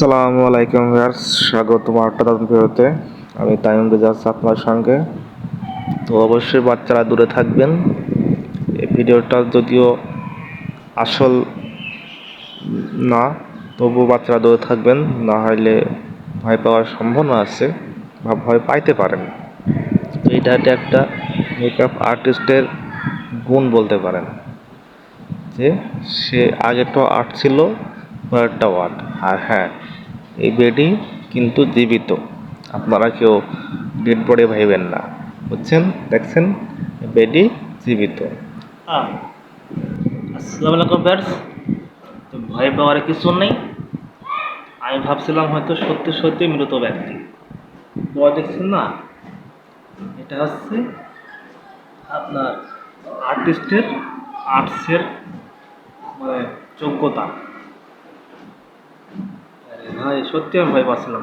আসসালামু আলাইকুম ভিউয়ার্স, স্বাগত দাদন ভিডিওতে আমি তাইম রেজাজ আপনার সঙ্গে। তো অবশ্যই বাচ্চারা দূরে থাকবেন। এই ভিডিওটা যদিও আসল না তবু বাচ্চারা দূরে থাকবেন, না হলে ভয় পাওয়ার সম্ভাবনা আছে বা ভয় পাইতে পারেন। তো এটা একটা মেকআপ আর্টিস্টের গুণ বলতে পারেন, যে সে আগেরটা আর্ট ছিল পরেরটা ওয়ার্ড আর হ্যাঁ এই বেডি কিন্তু জীবিত। আপনারা কেউ ডেড বডি ভাইবেন না, বুঝছেন? দেখছেন? বেডি জীবিত। আসসালামু আলাইকুম ব্যাটস তো ভয় পাওয়ার কিছু নেই। আমি ভাবছিলাম হয়তো সত্যি সত্যি মৃত ব্যক্তি। বয় দেখছেন না? এটা হচ্ছে আপনার আর্টিস্টের আর্টসের মানে যোগ্যতা। ভাই সত্যি আমি ভয় পাচ্ছিলাম।